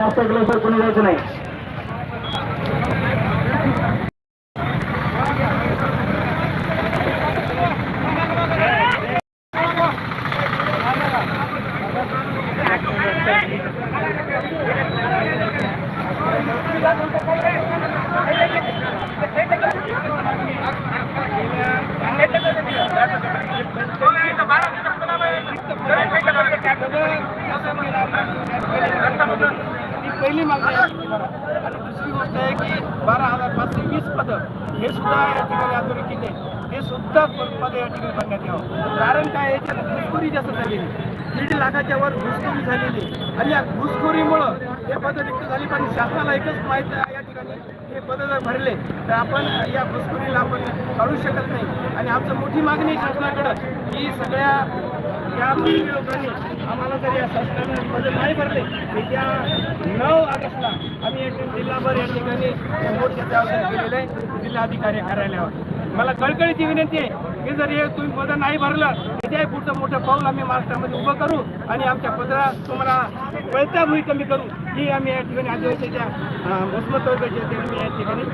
जास्त ग्लासवर कोणी जायचं नाही ही पहिली मागणी आणि दुसरी गोष्ट आहे की बारा हजार पाचशे वीस पदं हे सुद्धा या ठिकाणी अधोरेखित आहे हे सुद्धा पद या ठिकाणी भरण्यात यावं. कारण काय याच्यात घुसखोरी जास्त झालेली दीड लाखाच्या वर घुसखोरी झालेली आणि या घुसखोरीमुळं हे पदं रिक्त झाली पण शासनाला एकच माहिती आहे या ठिकाणी. हे पदं जर भरले तर आपण या घुसखोरीला आपण काढू शकत नाही. आणि आमचं मोठी मागणी शासनाकडं की सगळ्या या मंत्री लोकांनी आम्हाला जर या शासनाने नाही भरले येत्या नऊ ऑगस्टला आम्ही जिल्हाभर या ठिकाणी मोर्चाचे आयोजन केलेलं आहे जिल्हाधिकारी कार्यालयावर. मला कळकळीची विनंती आहे की जर हे तुम्ही पदं नाही भरलं त्याही पुढचं मोठं पाऊल आम्ही महाराष्ट्रामध्ये उभं करू आणि आमच्या पदरा तुम्हाला कळत्या भूमी कमी करू. ही आम्ही या ठिकाणी आदिवासीच्या भस्मत वर्गाची या ठिकाणी